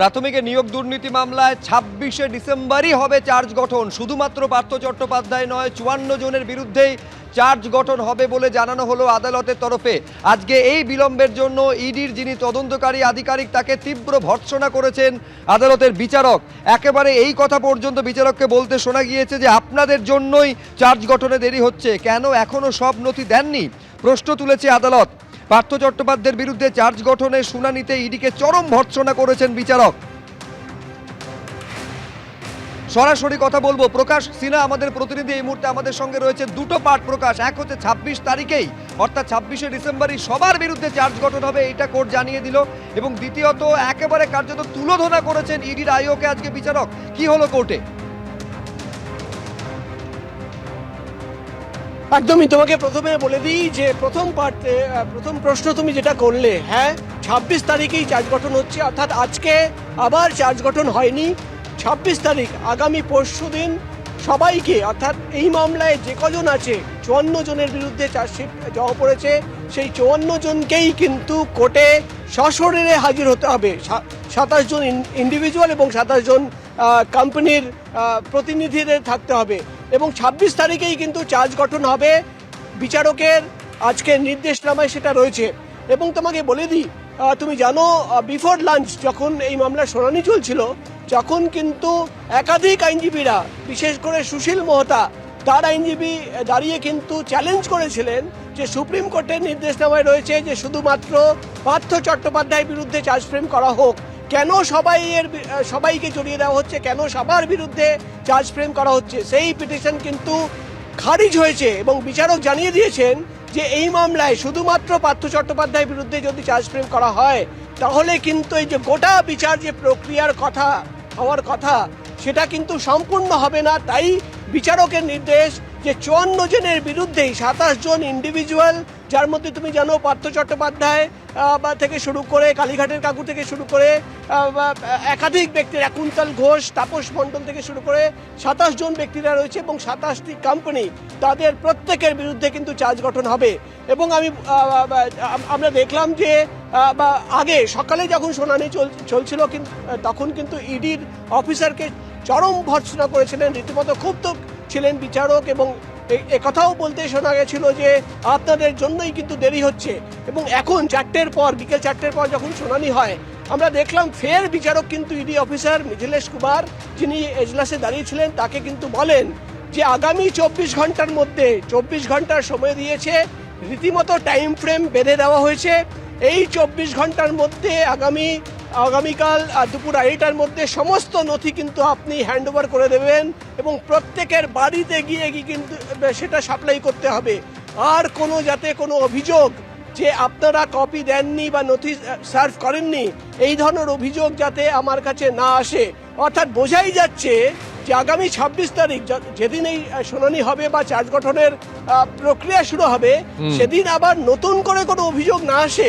প্রাথমিকে নিয়োগ দুর্নীতি মামলায় ছাব্বিশে ডিসেম্বরই হবে চার্জ গঠন। শুধুমাত্র পার্থ চট্টোপাধ্যায় নয়, চুয়ান্ন জনের বিরুদ্ধেই চার্জ গঠন হবে বলে জানানো হলো আদালতের তরফে। আজকে এই বিলম্বের জন্য ইডির যিনি তদন্তকারী আধিকারিক, তাকে তীব্র ভর্ৎসনা করেছেন আদালতের বিচারক। একেবারে এই কথা পর্যন্ত বিচারককে বলতে শোনা গিয়েছে যে আপনাদের জন্যই চার্জ গঠনে দেরি হচ্ছে। কেন এখনও সব নথি দেননি? প্রশ্ন তুলেছে আদালত। পার্থ চট্টোপাধ্যায়ের বিরুদ্ধে চার্জ গঠনের শুনানিতে ইডিকে চরম ভর্ৎসনা করেছেন বিচারক। সরাসরি কথা বলব, প্রকাশ সিনহা, আমাদের প্রতিনিধি এই মুহূর্তে আমাদের সঙ্গে রয়েছে দুটো পাঠ প্রকাশ, এক হচ্ছে ছাব্বিশ তারিখেই, অর্থাৎ ছাব্বিশে ডিসেম্বরই সবার বিরুদ্ধে চার্জ গঠন হবে, এটা কোর্ট জানিয়ে দিল। এবং দ্বিতীয়ত, একেবারে কার্যত তুলোধনা করেছেন ইডির আইওকে আজকে বিচারক। কি হলো কোর্টে? একদমই, তোমাকে প্রথমে বলে দিই যে প্রথম পার্টে প্রথম প্রশ্ন তুমি যেটা করলে হ্যাঁ ছাব্বিশ তারিখেই চার্জ গঠন হচ্ছে, অর্থাৎ আজকে আবার চার্জ গঠন হয়নি। ছাব্বিশ তারিখ, আগামী পরশু দিন সবাইকে, অর্থাৎ এই মামলায় যে কজন আছে, চুয়ান্ন জনের বিরুদ্ধে চার্জশিট জমা পড়েছে, সেই চুয়ান্ন জনকেই কিন্তু কোর্টে সশরীরে হাজির হতে হবে। সাতাশ জন ইন্ডিভিজুয়াল এবং সাতাশ জন কোম্পানির প্রতিনিধিদের থাকতে হবে। এবং ছাব্বিশ তারিখেই কিন্তু চার্জ গঠন হবে। বিচারকের আজকের নির্দেশনামায় সেটা রয়েছে। এবং তোমাকে বলে দিই তুমি জানো বিফোর লাঞ্চ যখন এই মামলার শুনানি চলছিল, যখন কিন্তু একাধিক আইনজীবীরা, বিশেষ করে সুশীল মোহতা, তার আইনজীবী দাঁড়িয়ে কিন্তু চ্যালেঞ্জ করেছিলেন যে সুপ্রিম কোর্টের নির্দেশনামায় রয়েছে যে শুধুমাত্র পার্থ চট্টোপাধ্যায়ের বিরুদ্ধে চার্জ ফ্রেম করা হোক। কেন সবাই এর সবাইকে জড়িয়ে দেওয়া হচ্ছে? কেন সবার বিরুদ্ধে চার্জ ফ্রেম করা হচ্ছে? সেই পিটিশন কিন্তু খারিজ হয়েছে এবং বিচারক জানিয়ে দিয়েছেন যে এই মামলায় শুধুমাত্র পার্থ চট্টোপাধ্যায়ের বিরুদ্ধে যদি চার্জ ফ্রেম করা হয়, তাহলে কিন্তু এই যে গোটা বিচার যে প্রক্রিয়ার কথা, হওয়ার কথা, সেটা কিন্তু সম্পূর্ণ হবে না। তাই বিচারকের নির্দেশ যে চুয়ান্ন জনের বিরুদ্ধেই সাতাশ জন ইন্ডিভিজুয়াল যার মধ্যে তুমি জানো পার্থ চট্টোপাধ্যায় বা থেকে শুরু করে কালীঘাটের কাকু থেকে শুরু করে একাধিক ব্যক্তির একুন্তল ঘোষ, তাপস মণ্ডল থেকে শুরু করে সাতাশ জন ব্যক্তিরা রয়েছে এবং সাতাশটি কোম্পানি তাদের প্রত্যেকের বিরুদ্ধে কিন্তু চার্জ গঠন হবে। এবং আমি আমরা দেখলাম যে বা, আগে সকালে যখন শুনানি চল- চলছিল কিন্তু তখন কিন্তু ইডির অফিসারকে চরম ভর্ৎসনা করেছিলেন। রীতিমতো তো ছিলেন বিচারক এবং কথাও বলতে শোনা গেছিল যে আপনাদের জন্যই কিন্তু দেরি হচ্ছে। এবং এখন চারটের পর, বিকেল চারটের পর যখন শুনানি হয়, আমরা দেখলাম ফের বিচারক কিন্তু ইডি অফিসার মিথিলেশ কুমার যিনি এজলাসে দাঁড়িয়েছিলেন, তাকে কিন্তু বলেন যে আগামী চব্বিশ ঘণ্টার মধ্যে, চব্বিশ ঘণ্টার সময় দিয়েছে, রীতিমতো টাইম ফ্রেম বেঁধে দেওয়া হয়েছে। এই চব্বিশ ঘণ্টার মধ্যে আগামী আগামীকাল দুপুর আড়াইটার মধ্যে সমস্ত নথি কিন্তু আপনি হ্যান্ড ওভার করে দেবেন এবং প্রত্যেকের বাড়িতে গিয়ে গিয়ে কিন্তু সেটা সাপ্লাই করতে হবে। আর কোনো যাতে কোনো অভিযোগ যে আপনারা কপি দেননি বা নথি সার্ভ করেননি এই ধরনের অভিযোগ যাতে আমার কাছে না আসে। অর্থাৎ বোঝাই যাচ্ছে যে আগামী ছাব্বিশ তারিখ যেদিন এই শুনানি হবে বা চার্জ গঠনের প্রক্রিয়া শুরু হবে সেদিন আবার নতুন করে কোনো অভিযোগ না আসে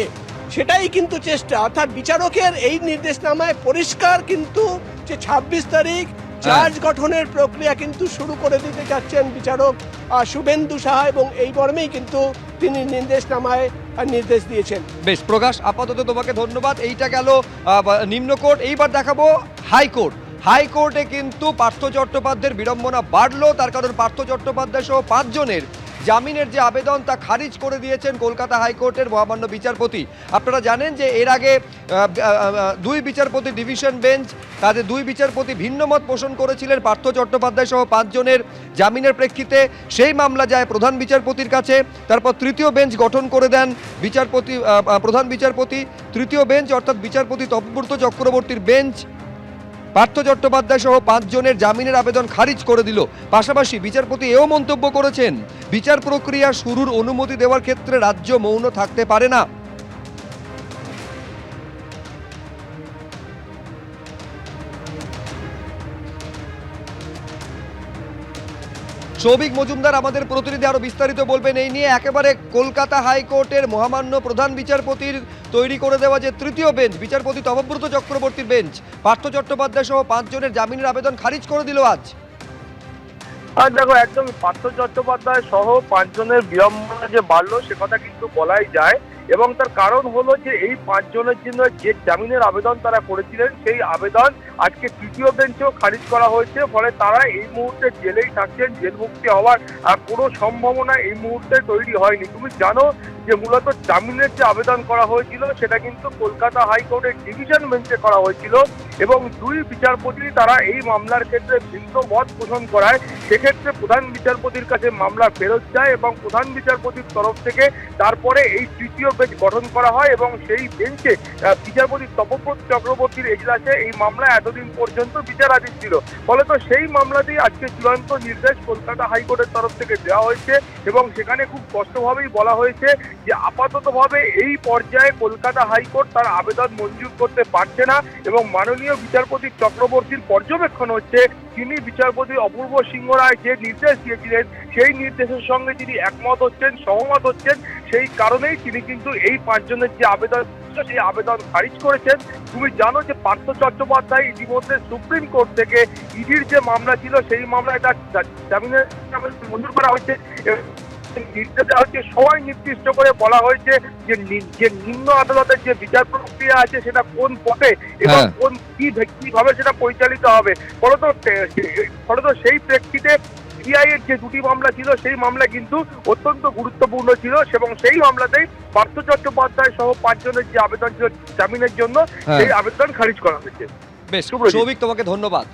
সেটাই কিন্তু চেষ্টা। অর্থাৎ বিচারকের এই নির্দেশনামায় পরিষ্কার কিন্তু যে ছাব্বিশ তারিখ চার্জ গঠনের প্রক্রিয়া কিন্তু শুরু করে দিতে যাচ্ছেন বিচারক শুভেন্দু সাহা এবং এই মর্মেই কিন্তু তিনি নির্দেশনামায় নির্দেশ দিয়েছেন। বেশ প্রকাশ আপাতত তোমাকে ধন্যবাদ। এইটা গেল নিম্ন কোর্ট এইবার দেখাবো হাইকোর্ট। হাইকোর্টে কিন্তু পার্থ চট্টোপাধ্যায়ের বিড়ম্বনা বাড়লো তার কারণ পার্থ চট্টোপাধ্যায় সহ পাঁচজনের জামিনের যে আবেদন তা খারিজ করে দিয়েছেন কলকাতা হাইকোর্টের মহামান্য বিচারপতি। আপনারা জানেন যে এর আগে দুই বিচারপতি ডিভিশন বেঞ্চ, তাদের দুই বিচারপতি ভিন্নমত পোষণ করেছিলেন, পার্থ চট্টোপাধ্যায় সহ পাঁচজনের জামিনের প্রেক্ষিতে। সেই মামলা যায় প্রধান বিচারপতির কাছে, তারপর তৃতীয় বেঞ্চ গঠন করে দেন বিচারপতি প্রধান বিচারপতি। তৃতীয় বেঞ্চ অর্থাৎ বিচারপতি তপব্রত চক্রবর্তীর বেঞ্চ পার্থ চট্টোপাধ্যায় সহ পাঁচজনের জামিনের আবেদন খারিজ করে দিল। পাশাপাশি বিচারপতি এও মন্তব্য করেছেন, বিচার প্রক্রিয়া শুরুর অনুমতি দেওয়ার ক্ষেত্রে রাজ্য মৌন থাকতে পারে না। সৌভিক মজুমদার, আমাদের প্রতিনিধি আরও বিস্তারিত বলবেন এই নিয়ে। একেবারে কলকাতা হাইকোর্টের মহামান্য প্রধান বিচারপতির তৈরি করে দেওয়া যে তৃতীয় বেঞ্চ, বিচারপতি তপব্রত চক্রবর্তীর বেঞ্চ। পার্থ চট্টোপাধ্যায় সহ পাঁচজনের জামিনের আবেদন খারিজ করে দিল আজ। আর দেখো একদম পার্থ চট্টোপাধ্যায় সহ পাঁচজনের বিড়ম্বনা যে বাড়লো, সে কথা কিন্তু বলাই যায়। এবং তার কারণ হলো যে এই পাঁচজনের জন্য যে জামিনের আবেদন তারা করেছিলেন, সেই আবেদন আজকে তৃতীয় বেঞ্চেও খারিজ করা হয়েছে। ফলে তারা এই মুহূর্তে জেলেই থাকছেন, জেল মুক্তি হওয়ার আর কোনো সম্ভাবনা এই মুহূর্তে তৈরি হয়নি। তুমি জানো যে মূলত জামিনের যে আবেদন করা হয়েছিল, সেটা কিন্তু কলকাতা হাইকোর্টের ডিভিশন বেঞ্চে করা হয়েছিল এবং দুই বিচারপতি তারা এই মামলার ক্ষেত্রে ভিন্ন মত পোষণ করায়। সেক্ষেত্রে প্রধান বিচারপতির কাছে মামলা ফেরত যায় এবং প্রধান বিচারপতির তরফ থেকে তারপরে এই তৃতীয় বেঞ্চ গঠন করা হয় এবং সেই বেঞ্চে বিচারপতি তপব্রত চক্রবর্তীর এজলাসে এই মামলা এতদিন পর্যন্ত বিচারাধীন ছিল। ফলে তো সেই মামলাতেই আজকে চূড়ান্ত নির্দেশ কলকাতা হাইকোর্টের তরফ থেকে দেওয়া হয়েছে এবং সেখানে খুব স্পষ্টভাবেই বলা হয়েছে যে আপাততভাবে এই পর্যায়ে কলকাতা হাইকোর্ট তার আবেদন মঞ্জুর করতে পারছে না এবং মাননীয় বিচারপতি চক্রবর্তীর পর্যবেক্ষণ হচ্ছে তিনি বিচারপতি অপূর্ব সিংহ রায় যে নির্দেশ দিয়েছিলেন, সেই নির্দেশের সঙ্গে তিনি একমত হচ্ছেন, সহমত হচ্ছেন। সেই কারণেই তিনি কিন্তু এই পাঁচজনের যে আবেদন সেই আবেদন খারিজ করেছেন। তুমি জানো যে পার্থ চট্টোপাধ্যায় ইতিমধ্যে সুপ্রিম কোর্ট থেকে ইডির যে মামলা ছিল সেই মামলায় তার জামিনের মঞ্জুর করা হয়েছে নির্দেশ দেওয়া হচ্ছে সময় নির্দিষ্ট করে বলা হয়েছে যে যে নিম্ন আদালতের যে বিচার প্রক্রিয়া আছে সেটা কোন পথে এবং হ্যাঁ। কোন কি কীভাবে সেটা পরিচালিত হবে। ফলত ফলত সেই প্রেক্ষিতে সিবিআই এর যে দুটি মামলা ছিল সেই মামলা কিন্তু অত্যন্ত গুরুত্বপূর্ণ ছিল এবং সেই মামলাতেই পার্থ চট্টোপাধ্যায় সহ পাঁচজনের যে আবেদন ছিল জামিনের জন্য হ্যাঁ। সেই আবেদন খারিজ করা হয়েছে বেশ। সৌভিক তোমাকে ধন্যবাদ